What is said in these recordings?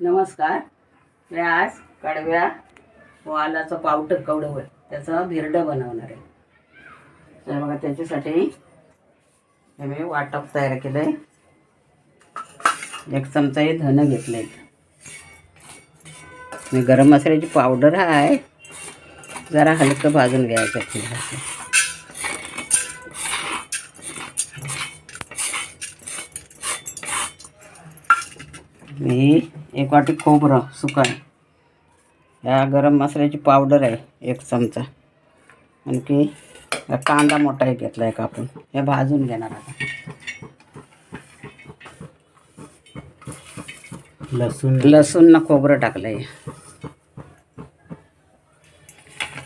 नमस्कार. मी आज कडव्या वालाचं पावटं कवडं त्याचं भिरडं बनवणार आहे. तर बघा त्याच्यासाठी हे मी वाटप तयार केलं आहे एक चमचा हे धनं घेतले मी गरम मसाल्याची पावडर आहे. जरा हलकं भाजून घ्यायचं आहे मी एक वाटी खोबरं सुकं या गरम मसाल्याची पावडर आहे एक चमचा. आणखी हा कांदा मोठा एक घेतला आहे कापून हे भाजून घेणार आता. लसूण. लसूण ना खोबरं टाकलं आहे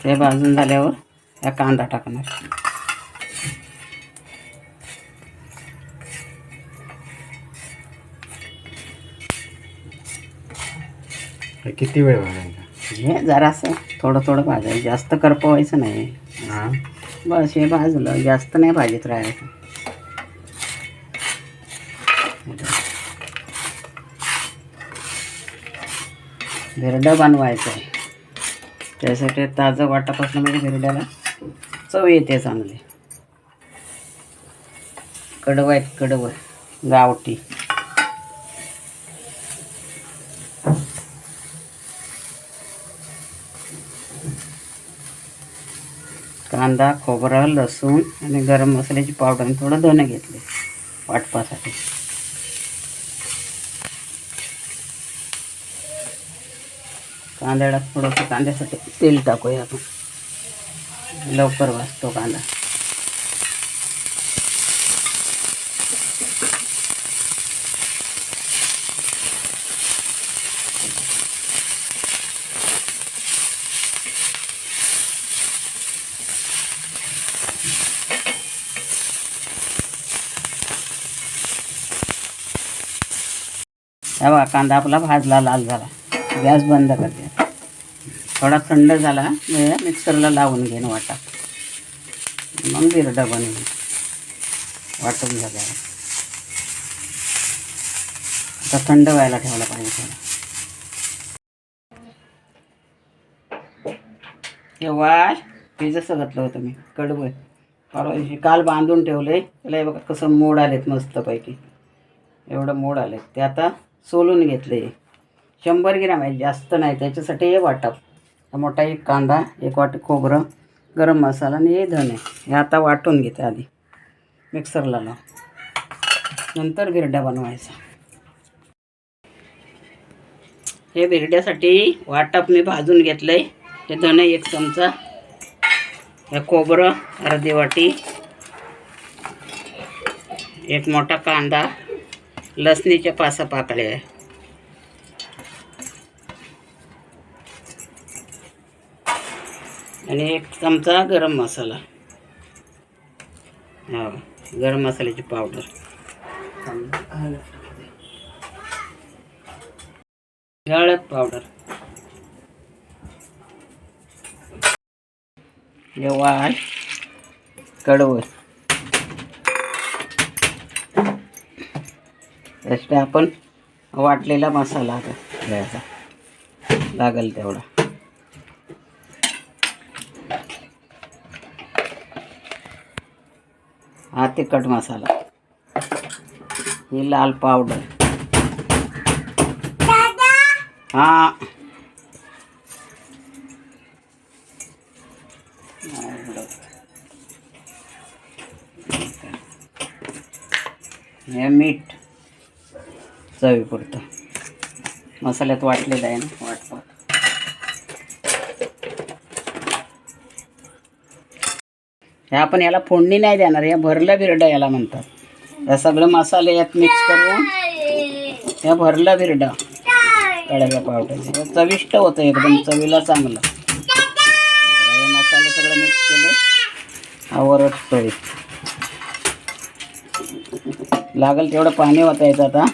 ते भाजून झाल्यावर या कांदा टाकणार. किती वेळ भाजायचा? हे जरासं थोडं थोडं भाजायचं. जास्त करपवायचं नाही. हा? बस हे भाजलं. जास्त नाही भाजीत राहायचं. भिरडं बनवायचं आहे त्यासाठी ताजं वाटप असलं म्हणजे भिरड्याला चव येते चांगली. कडवं आहेत कडवं. गावठी. कांदा खोबरं लसूण आणि गरम मसाल्याची पावडर आणि थोडं धणं घेतले वाटपासाठी. कांद्याला थोडंसं कांद्यासाठी तेल टाकूया आपण. लवकर वाचतो कांदा. हा बघा कांदा आपला भाजला लाल झाला. गॅस बंद करते. थोडा थंड झाला म्हणजे मिक्सरला लावून घेईन वाटा. मग बिरडा बनवून. वाटून झाल्यावर आता थंड व्हायला ठेवला पाहिजे थोडा. हे हे जसं घातलं होतं मी कडवं. परवा दिवशी काल बांधून ठेवले त्याला हे बघा कसं मोड आलेत मस्तपैकी. एवढं मोड आले ते आता सोलून घेतले. शंभर ग्रॅम आहे जास्त नाही त्याच्यासाठी हे वाटप. मोठा एक कांदा एक वाटी खोबरं गरम मसाला आणि हे धने हे आता वाटून घेते आधी. मिक्सरला लाव. नंतर बिरड्या बनवायचा. हे बिरड्यासाठी वाटप मी भाजून घेतलं आहे हे धणे एक चमचा. हे खोबरं अर्धी वाटी. एक मोठा कांदा. लसणीच्या पासा पाकळ्या. आहे आणि एक चमचा गरम मसाला. हो गरम मसाल्याची पावडर हळद पावडर जेव्हा कडवं. त्यासाठी आपण वाटलेला मसाला आता द्यायचा लागेल तेवढा. हा तिखट मसाला. ही लाल पावडर. हा. हे मीठ. चवीपुरतं मसाल्यात वाटलेलं आहे ना वाटपात. हे आपण याला फोडणी नाही देणार या भरलं बिरडं याला म्हणतात. या सगळं मसाले यात मिक्स करून या भरलं बिरडं कडाच्या पावट्याचे चविष्ट होतं एकदम चवीला चांगलं. हे मसाले सगळं मिक्स केले हा तळी लागेल तेवढं पाणी वाचायचं आता.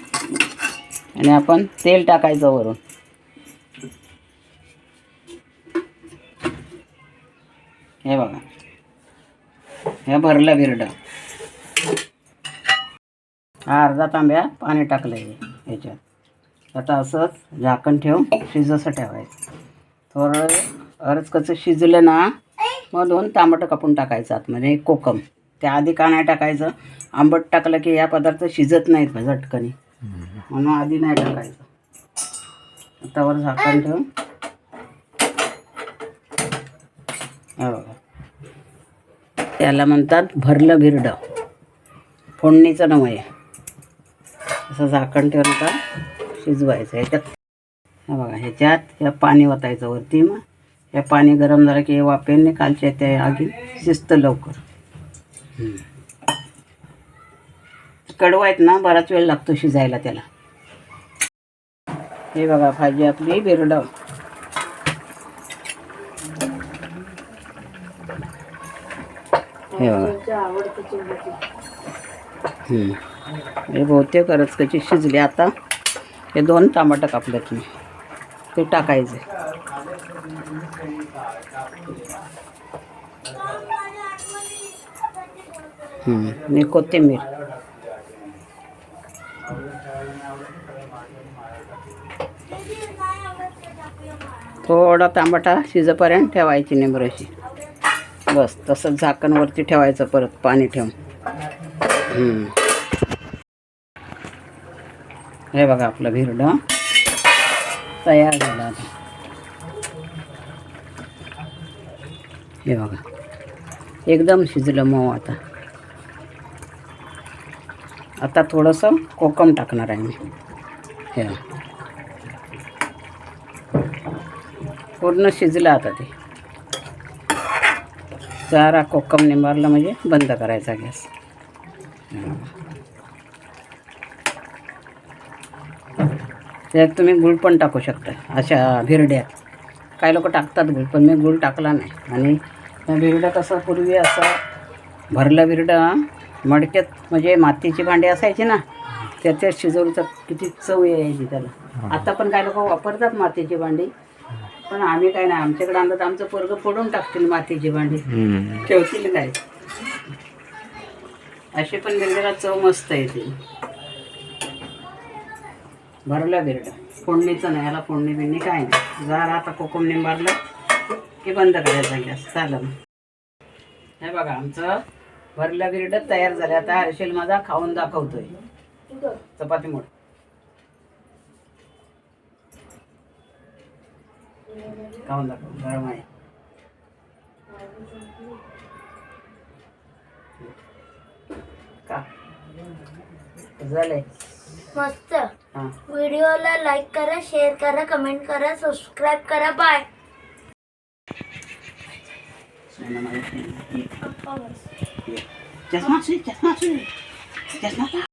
आणि आपण तेल टाकायचं वरून. हे बघा. हे भरलं बिरडं हा अर्धा तांब्या पाणी टाकलं आहे ह्याच्यात. आता असं झाकण ठेवून शिजसं ठेवायचं. थोडं अर्ज कसं शिजलं ना मग दोन तांबटं कापून टाकायचं आतमध्ये एक कोकम. त्या आधी का नाही टाकायचं? आंबट टाकलं की या पदार्थ शिजत नाहीत झटकनी. म्हणून आधी नाही टाकायचं. त्यावर झाकण ठेवून. हो. त्याला म्हणतात भरलं भिरडं. फोडणीचं नवं आहे असं झाकण ठेवून का शिजवायचं. ह्याच्यात हे बघा ह्याच्यात ह्या पाणी ओतायचं वरती मग. हे पाणी गरम झालं की हे वापेने कालच्या त्या आगी शिजतं लवकर. हम्म. कडू आहेत ना बराच वेळ लागतो शिजायला त्याला. हे बघा भाजी आपली बिरडं हे बघा. हे बहुतेक करचकची शिजली. आता हे दोन टमाटर कापले तुम्ही. ते टाकायचे. आणि कोथिंबीर. थोडा तांबटा शिजेपर्यंत ठेवायची निंबरशी बस तसंच झाकणवरती ठेवायचं परत पाणी ठेवून. हे बघा आपलं भिरडं. तयार झालं आता. हे बघा. एकदम शिजलं मऊ आता. आता थोडंसं कोकम टाकणार आहे मी. हे. पूर्ण शिजलं आता ते. जरा कोकम निंबारला म्हणजे बंद करायचा गॅस. त्यात तुम्ही गुळ पण टाकू शकता अशा भिरड्यात काही लोक टाकतात गुळ पण मी गुळ टाकला नाही. आणि भिरडं कसं पूर्वी असं भरलं भिरडं मडक्यात म्हणजे मातीची भांडी असायची ना त्याच्यात शिजवलं तर किती चव यायची त्याला. आता पण काही लोक वापरतात मातीची भांडी पण आम्ही काय नाही आमच्याकडे आणलं तर आमचं पोरगं फोडून टाकतील मातीची भांडी. ठेवतील काय? अशी पण बिरड्याला चव मस्त येते भरलं बिरडं फोडणीचं नाही याला फोडणी बिडणी काय नाही. जरा आता कोकम निंबारलं की बंद करायचा गॅस. चालेल हे बघा आमचं भरलं बिरडं तयार झालं. आता हर्षेल माझा खाऊन दाखवतोय. चपाती मोड. खाऊन दाखव गरम आहे. का? झालंय. मस्त. हां. व्हिडिओला लाईक करा शेअर करा कमेंट करा सबस्क्राईब करा. बाय चष्मा चष्मा चष्मा